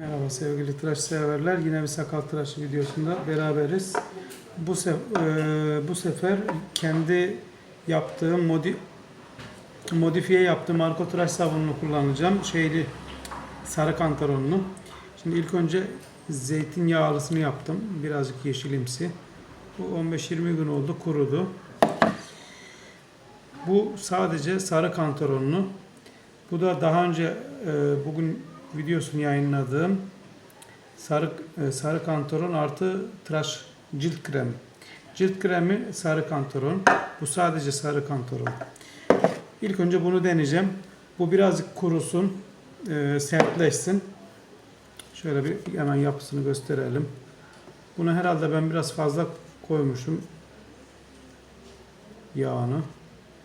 Merhaba sevgili tıraş severler. Yine bir sakal tıraşı videosunda beraberiz. Bu, sef- eee, bu sefer kendi yaptığım modi modifiye yaptığım arko tıraş sabununu kullanacağım. Şeyli sarı kantaronlu. Şimdi ilk önce zeytinyağlısını yaptım. Birazcık yeşilimsi. Bu 15-20 gün oldu kurudu. Bu sadece sarı kantaronlu. Bu da daha önce e, bugün videosunu yayınladığım sarı e, sarı kantaron artı tıraş cilt kremi. Cilt kremi sarı kantaron. Bu sadece sarı kantaron. İlk önce bunu deneyeceğim. Bu birazcık kurusun, e, sertleşsin. Şöyle bir hemen yapısını gösterelim. Bunu herhalde ben biraz fazla koymuşum yağını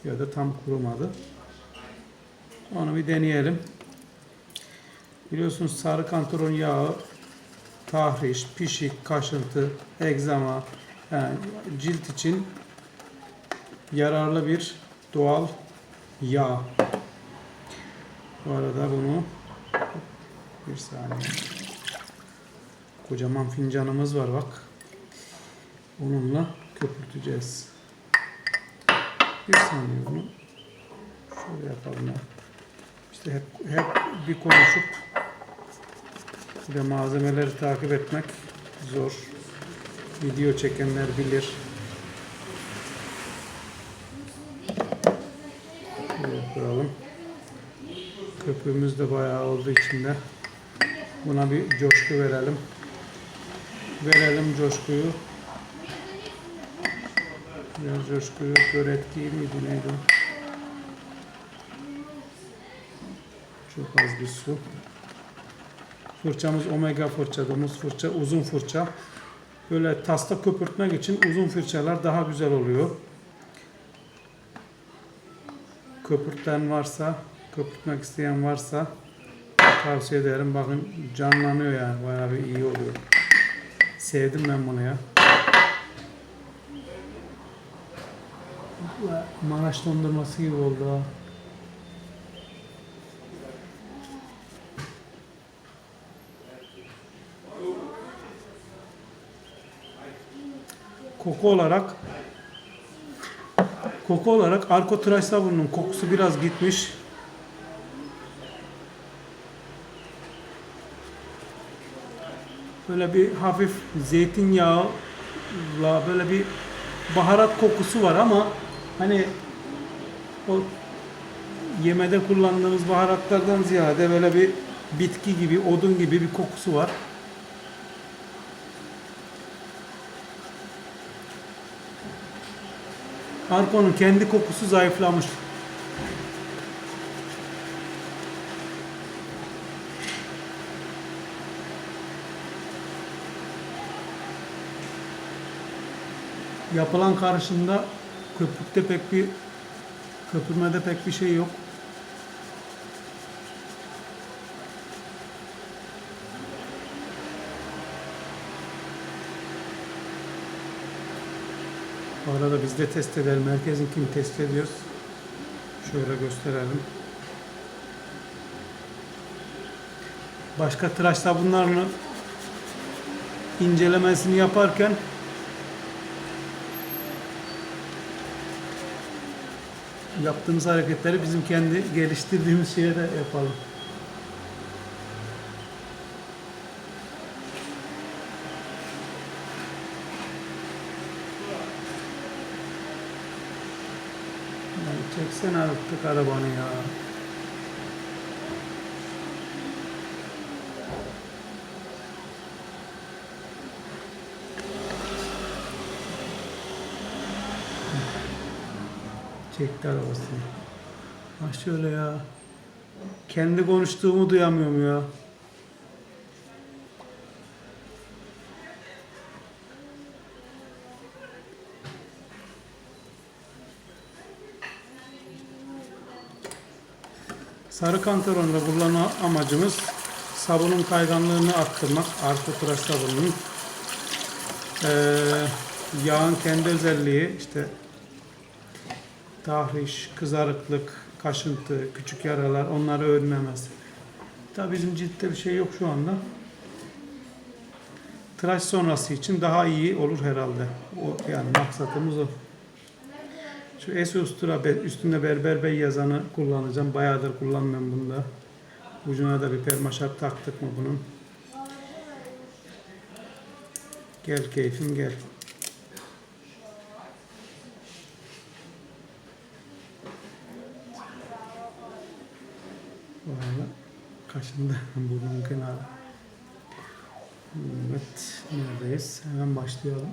ya da tam kurumadı. Onu bir deneyelim. Biliyorsunuz sarı kantaron yağı tahriş, pişik, kaşıntı, egzama yani cilt için yararlı bir doğal yağ. Bu arada bunu bir saniye. Kocaman fincanımız var bak. Onunla köpürteceğiz. Bir saniye bunu şöyle yapalım ya. İşte hep, hep bir konuşup ve malzemeleri takip etmek zor. Video çekenler bilir. Şöyle yapalım. Köpüğümüz de bayağı oldu içinde. Buna bir coşku verelim. Verelim coşkuyu. Biraz coşkuyu göret değil miydi neydi? Çok az bir su. Fırçamız omega fırça, domuz fırça, uzun fırça. Böyle tasta köpürtmek için uzun fırçalar daha güzel oluyor. Köpürten varsa, köpürtmek isteyen varsa tavsiye ederim. Bakın canlanıyor yani bayağı bir iyi oluyor. Sevdim ben bunu ya. Maraş dondurması gibi oldu ha. Koku olarak koku olarak arko tıraş sabununun kokusu biraz gitmiş. Böyle bir hafif zeytinyağıyla böyle bir baharat kokusu var ama hani o yemede kullandığımız baharatlardan ziyade böyle bir bitki gibi, odun gibi bir kokusu var. Arko'nun kendi kokusu zayıflamış. Yapılan karışımda köpükte pek bir köpürmede pek bir şey yok. Arada biz de test edelim. Herkesinkini test ediyoruz. Şöyle gösterelim. Başka tıraş sabunlarını incelemesini yaparken yaptığımız hareketleri bizim kendi geliştirdiğimiz şeye de yapalım. Çeksene artık arabanı ya. Çekti arabasını. Ha şöyle ya. Kendi konuştuğumu duyamıyorum ya. Sarı kantaronda kullanma amacımız sabunun kayganlığını arttırmak. Arko tıraş sabununun Ee, yağın kendi özelliği işte tahriş, kızarıklık, kaşıntı, küçük yaralar onları önlemesi. Tabii bizim ciltte bir şey yok şu anda. tıraş sonrası için daha iyi olur herhalde. O yani maksatımız o. Şu es ustura üstünde berber bey yazanı kullanacağım. Bayağıdır kullanmıyorum bunu da. Ucuna da bir permaşat taktık mı bunun? Gel keyfim gel. Valla kaşındı burnum kenarı. Evet, neredeyiz? Hemen başlayalım.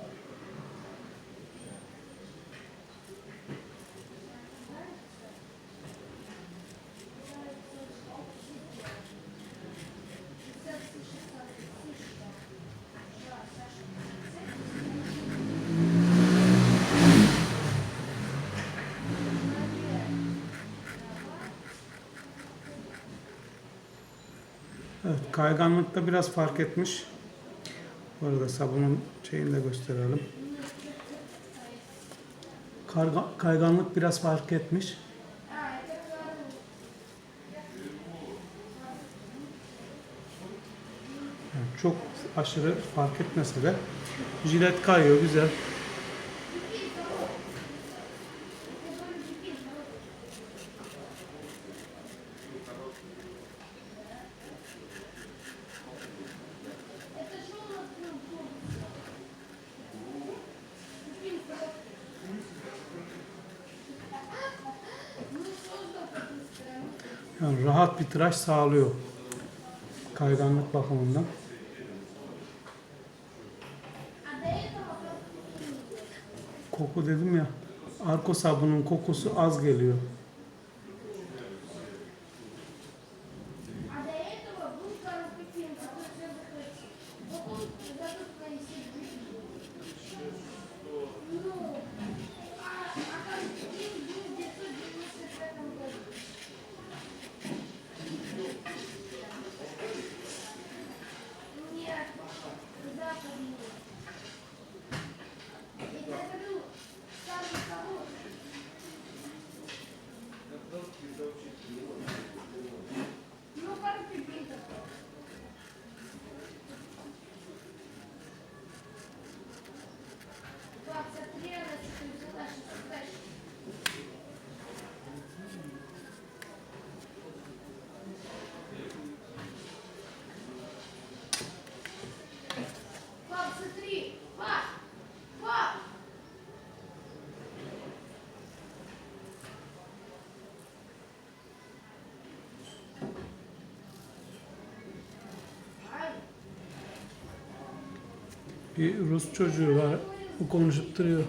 Evet, kayganlıkta biraz fark etmiş. Bu arada sabunun şeyini de gösterelim. Karga, kayganlık biraz fark etmiş. Yani çok aşırı fark etmese de jilet kayıyor güzel. Yani rahat bir tıraş sağlıyor. Kayganlık bakımından. Koku dedim ya. Arko sabunun kokusu az geliyor. Bir Rus çocuğu var. Bu konuşup duruyor.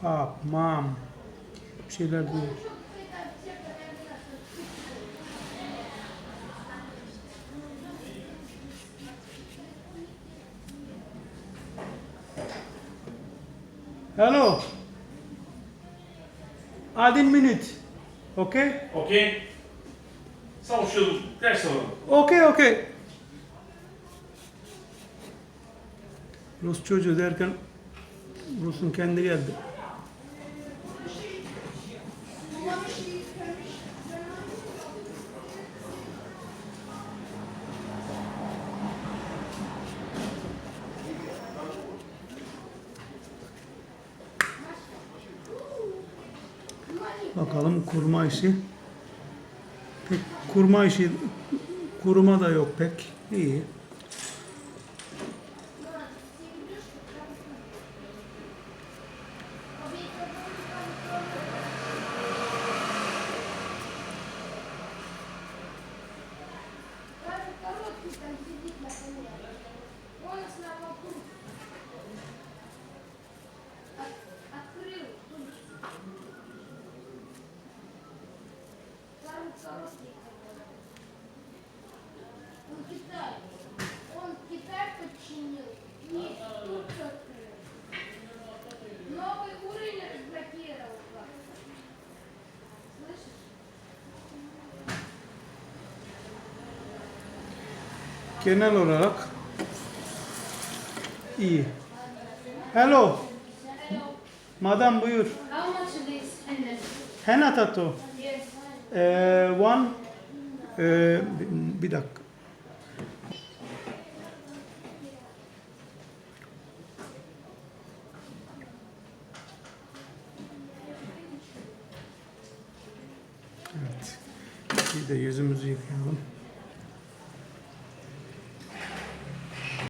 Pap, mam. Bir şeyler diyor. Hello. Adin minute. Okay? Okay. Savaşalım. Ders alalım. Okay, okay. Rus çocuğu derken Rus'un kendi geldi. Bakalım kurma işi. Pek kurma işi kuruma da yok pek. İyi. Genel olarak iyi. Hello. Madam buyur. How much is this henna? Henna tattoo. Yes. Ee, one. Ee, bir- bir dakika. Evet. Bir de yüzümüzü yıkayalım.